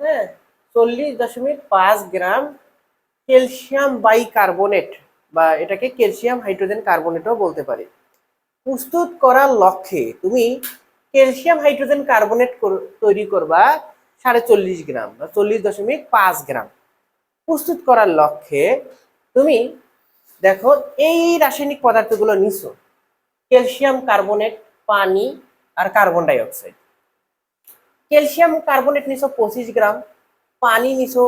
হ্যাঁ চল্লিশ দশমিক পাঁচ গ্রাম ক্যালসিয়াম বাইকার্বনেট বা এটাকে ক্যালসিয়াম হাইড্রোজেন কার্বনেটও বলতে পারি। প্রস্তুত করার লক্ষ্যে তুমি ক্যালসিয়াম হাইড্রোজেন কার্বনেট কর- তৈরি করবা সাড়ে চল্লিশ গ্রাম বা চল্লিশ দশমিক পাঁচ গ্রাম। প্রস্তুত করার লক্ষ্যে তুমি দেখো এই রাসায়নিক পদার্থগুলো নিছো। ক্যালসিয়াম কার্বনেট, পানি আর কার্বন ডাই ক্যালসিয়াম কার্বনেট নিছো পঁচিশ গ্রাম, পানি নিছো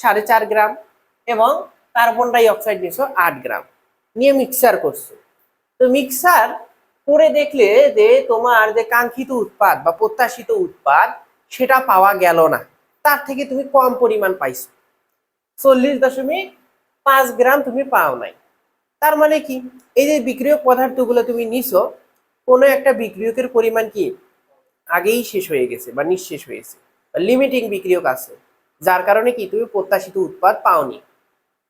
সাড়ে চার গ্রাম এবং কার্বন ডাই অক্সাইড নিছো আট গ্রাম। নিয়ে মিক্সার করছ। তো মিক্সার করে দেখলে যে তোমার যে কাঙ্ক্ষিত উৎপাদ বা প্রত্যাশিত উৎপাদ, সেটা পাওয়া গেল না। তার থেকে তুমি কম পরিমাণ পাইছো। চল্লিশ দশমিক পাঁচ গ্রাম তুমি পাও নাই। তার মানে কি? এই যে বিক্রিয়ক পদার্থগুলো তুমি নিছো, কোনো একটা বিক্রিয়কের পরিমাণ কি? আগেই শেষ হয়ে গেছে বা নিঃশেষ হয়েছে লিমিটিং বিক্রিয়ক আছে। যার কারণে কি তুমি প্রত্যাশিত উৎপাদ পাওনি।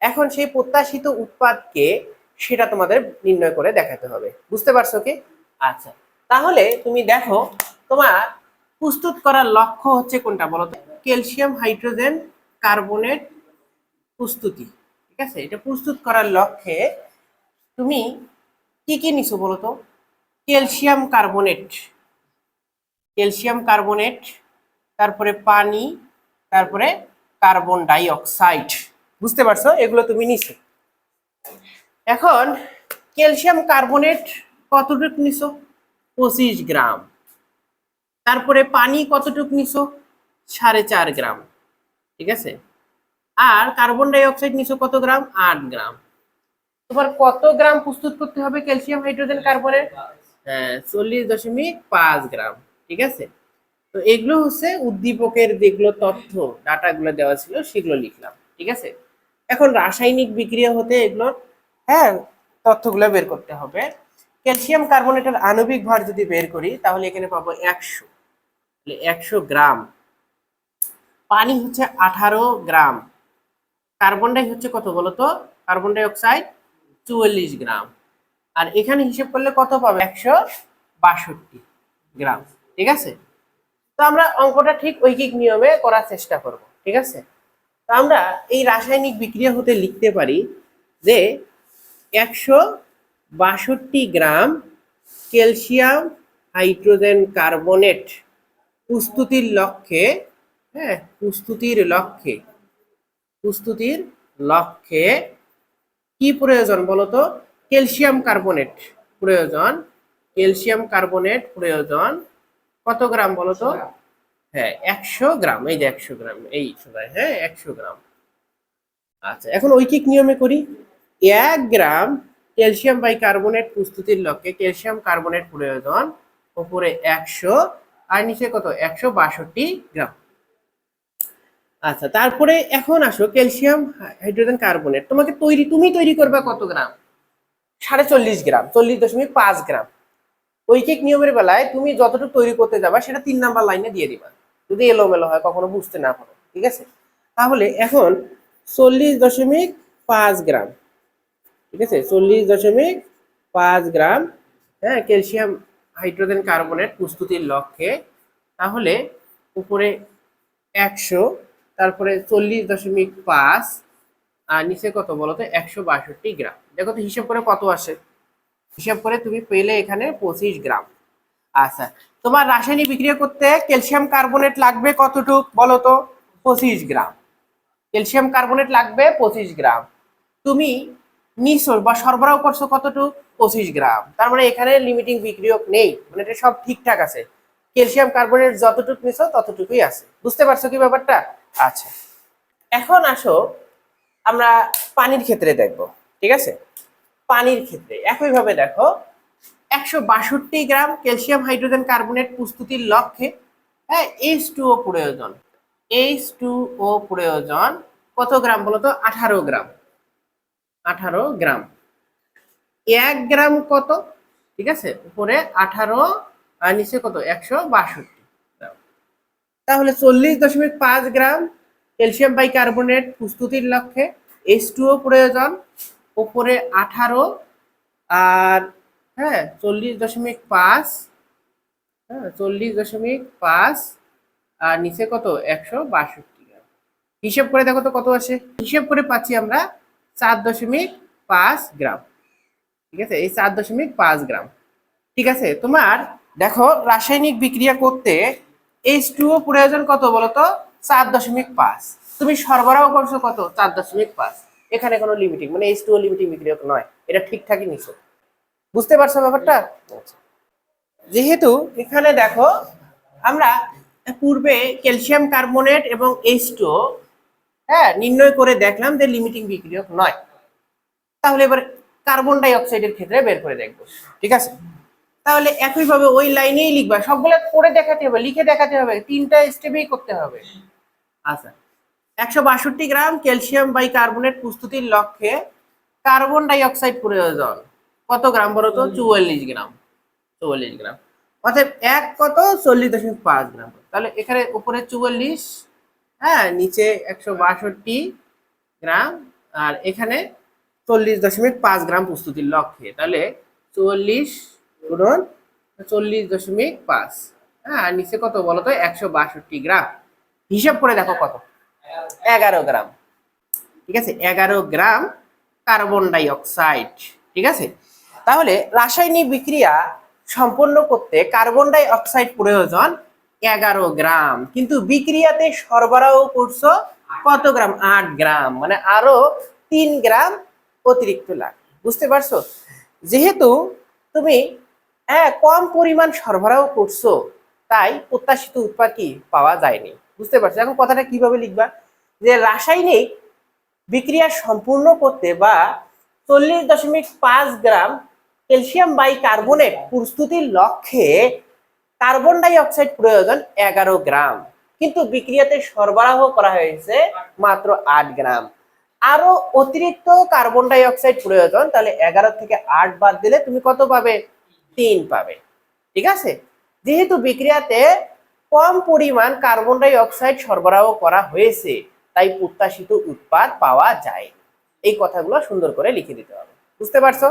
এখন সেই প্রত্যাশিত উৎপাদকে সেটা তোমাদের নির্ণয় করে দেখাতে হবে। বুঝতে পারছ কি? আচ্ছা তাহলে তুমি দেখো, তোমার প্রস্তুত করার লক্ষ্য হচ্ছে কোনটা বলো ক্যালসিয়াম, হাইড্রোজেন, কার্বনেট প্রস্তুতি। ঠিক আছে? এটা প্রস্তুত করার লক্ষ্যে তুমি কি কি নিছো বলো তো? ক্যালসিয়াম, কার্বনেট ক্যালসিয়াম কার্বনেট, তারপরে পানি, তারপরে কার্বন ডাই অক্সাইড বুঝতে পারছ? এগুলো তুমি নিছো। এখন ক্যালসিয়াম কার্বনেট কতটুকু নিছো? পঁচিশ গ্রাম। তারপরে পানি কতটুকু নিছো? সাড়ে চার গ্রাম। ঠিক আছে? আর কার্বন ডাই অক্সাইড নিছো কত গ্রাম? আট গ্রাম। তোমার কত গ্রাম প্রস্তুত করতে হবে ক্যালসিয়াম, হাইড্রোজেন কার্বনেট হ্যাঁ চল্লিশ দশমিক পাঁচ গ্রাম। ঠিক আছে? তো এগুলো হচ্ছে উদ্দীপকের যেগুলো তথ্য, ডাটাগুলো দেওয়া ছিল, সেগুলো লিখলাম, ঠিক আছে? এখন রাসায়নিক বিক্রিয়া হতে এগুলো হ্যাঁ তথ্যগুলো বের করতে হবে। ক্যালসিয়াম কার্বনেটের আণবিক ভর যদি বের করি, তাহলে এখানে পাবো একশো। একশো গ্রাম। পানি হচ্ছে আঠারো গ্রাম। কার্বন ডাই হচ্ছে কত বলতো? কার্বন ডাই অক্সাইড চুয়াল্লিশ গ্রাম। আর এখানে হিসেব করলে কত পাবে? একশো বাষট্টি গ্রাম। ঠিক আছে? তো আমরা অঙ্কটা ঠিক ঐকিক নিয়মে করার চেষ্টা করব, ঠিক আছে? তো আমরা এই রাসায়নিক বিক্রিয়া হতে লিখতে পারি যে একশো বাষট্টি গ্রাম ক্যালসিয়াম হাইড্রোজেন কার্বনেট প্রস্তুতির লক্ষ্যে হ্যাঁ প্রস্তুতির লক্ষ্যে প্রস্তুতির লক্ষ্যে কি প্রয়োজন বলতো? ক্যালসিয়াম কার্বনেট প্রয়োজন, ক্যালসিয়াম কার্বনেট প্রয়োজন কত গ্রাম বলো তো? হ্যাঁ একশো গ্রাম এই যে একশো গ্রাম এই সবাই হ্যাঁ একশো গ্রাম। আচ্ছা এখন ঐকিক নিয়মে করি। এক গ্রাম ক্যালসিয়াম বাই কার্বনেট প্রস্তুতির লক্ষ্যে ক্যালসিয়াম কার্বনেট প্রয়োজন উপরে একশো আর নিচে কত? একশো বাষট্টি গ্রাম। আচ্ছা তারপরে এখন আসো ক্যালসিয়াম হাইড্রোজেন কার্বনেট। তোমাকে তৈরি তুমি তৈরি করবে কত গ্রাম? সাড়ে চল্লিশ গ্রাম চল্লিশ দশমিক পাঁচ গ্রাম। ঐকিক নিয়মের বেলায় তুমি যতটুকু তৈরি করতে যাবা, সেটা তিন নাম্বার লাইনে দিয়ে দিবা। যদি এলোমেলো হয়, কখনো বুঝতে না পারো, ঠিক আছে? তাহলে এখন চল্লিশ দশমিক পাঁচ গ্রাম, ঠিক আছে? চল্লিশ দশমিক পাঁচ গ্রাম হ্যাঁ ক্যালসিয়াম, হাইড্রোজেন, কার্বনেট প্রস্তুতির লক্ষ্যে, তাহলে উপরে একশো, তারপরে চল্লিশ দশমিক পাঁচ, আর নিচে কত বলতো? একশো বাষট্টি গ্রাম। দেখো তো হিসেব করে কত আসে? হিসাব করে তুমি পেলে এখানে পঁচিশ গ্রাম। আচ্ছা তোমার রাসায়নিক বিক্রিয়া করতে ক্যালসিয়াম কার্বনেট লাগবে কতটুক বলো তো? পঁচিশ গ্রাম। ক্যালসিয়াম কার্বনেট লাগবে পঁচিশ গ্রাম। তুমি নিছো বা সরবরাহ করছ কতটুক? পঁচিশ গ্রাম। তার মানে এখানে লিমিটিং বিক্রিয়ক নেই। মানে এটা সব ঠিকঠাক আছে। ক্যালসিয়াম কার্বনেট যতটুকু নিছো ততটুকুই আছে। বুঝতে পারছ কি ব্যাপারটা? আচ্ছা। এখন আসো, আমরা পানির ক্ষেত্রে দেখব। ঠিক আছে? পানির ক্ষেত্রে। একইভাবে দেখো, একশো বাষট্টি গ্রাম ক্যালসিয়াম হাইড্রোজেন কার্বনেট প্রস্তুতির লক্ষ্যে হ্যাঁ এইচ টু ও প্রয়োজন। এইচ টু ও প্রয়োজন কত গ্রাম বলো তো? আঠারো গ্রাম। আঠারো গ্রাম। এক গ্রাম কত? ঠিক আছে, উপরে আঠারো, আর নিচে কত? একশো বাষট্টি। তাহলে চল্লিশ দশমিক পাঁচ গ্রাম ক্যালসিয়াম বাইকার্বনেট প্রস্তুতির লক্ষ্যে এইচ টুও প্রয়োজন। উপরে আঠারো আর হ্যাঁ চল্লিশ দশমিক পাঁচ হ্যাঁ চল্লিশ দশমিক পাঁচ আর নিচে কত? একশো বাষট্টি হিসেব করে দেখো তো কত আসে? হিসেব করে পাচ্ছি আমরা চার দশমিক পাঁচ গ্রাম। ঠিক আছে? এই চার দশমিক পাঁচ গ্রাম। ঠিক আছে? তোমার দেখো রাসায়নিক বিক্রিয়া করতে এইচ টুও প্রয়োজন কত বলতো? চার দশমিক পাঁচ। তুমি সরবরাহ করছ কত? চার দশমিক পাঁচ। এখানে কোনো লিমিটিং মানে এইচ টুও লিমিটিং বিক্রিয়া নয়। এটা ঠিকঠাকই নিছো। বুঝতে পারছ ব্যাপারটা। যেহেতু এখানে দেখো, আমরা পূর্বে ক্যালসিয়াম কার্বনেট এবং এইচ টু হ্যাঁ নির্ণয় করে দেখলাম যে লিমিটিং বিক্রিয়ক নয়। তাহলে এবার কার্বন ডাই অক্সাইডের ক্ষেত্রে বের করে দেখব, ঠিক আছে? তাহলে একইভাবে ওই লাইনেই লিখবা, সবগুলো করে দেখাতে হবে, লিখে দেখাতে হবে, তিনটা স্টেপেই করতে হবে। আচ্ছা। একশো বাষট্টি গ্রাম ক্যালসিয়াম বাই কার্বনেট প্রস্তুতির লক্ষ্যে কার্বন ডাই অক্সাইড প্রয়োজন। কত গ্রাম বলো তো? চুয়াল্লিশ গ্রাম। চুয়াল্লিশ গ্রাম। অর্থাৎ এক কত? চল্লিশ দশমিক পাঁচ গ্রাম। তাহলে এখানে উপরে চুয়াল্লিশ হ্যাঁ নিচে একশো বাষট্টি গ্রাম, আর এখানে চল্লিশ দশমিক পাঁচ গ্রাম প্রস্তুতির লক্ষ্যে। তাহলে চুয়াল্লিশ গুণন চল্লিশ দশমিক পাঁচ হ্যাঁ আর নিচে কত বলো তো? একশো বাষট্টি গ্রাম। হিসাব করে দেখো কত। এগারো গ্রাম। ঠিক আছে? এগারো গ্রাম কার্বন ডাই অক্সাইড ঠিক আছে? তাহলে রাসায়নিক বিক্রিয়া সম্পন্ন করতে কার্বন ডাই অক্সাইড প্রয়োজন এগারো গ্রাম। কিন্তু বিক্রিয়াতে সরবরাহ করছ কত গ্রাম? আট গ্রাম। মানে আরও তিন গ্রাম অতিরিক্ত লাগে বুঝতে পারছ? যেহেতু তুমি হ্যাঁ কম পরিমাণ সরবরাহ করছ, তাই প্রত্যাশিত উৎপাদ কি? পাওয়া যায়নি। বুঝতে পারছ? এখন কথাটা কীভাবে লিখবা? যে রাসায়নিক বিক্রিয়া সম্পূর্ণ করতে বা চল্লিশ দশমিক পাঁচ গ্রাম ক্যালসিয়াম বাই কার্বনেট প্রস্তুতির লক্ষ্যে কার্বন ডাই অক্সাইড প্রয়োজন এগারো গ্রাম। কিন্তু বিক্রিয়াতে সরবরাহ করা হয়েছে মাত্র আট গ্রাম। আরও অতিরিক্ত কার্বন ডাই অক্সাইড প্রয়োজন, তাহলে এগারো থেকে আট বাদ দিলে তুমি কত পাবে? তিন পাবে। ঠিক আছে? যেহেতু বিক্রিয়াতে কম পরিমাণ কার্বন ডাই অক্সাইড সরবরাহ করা হয়েছে তাই প্রত্যাশিত উৎপাদ পাওয়া যায় এই কথাগুলো সুন্দর করে লিখে দিতে হবে। বুঝতে পারছ.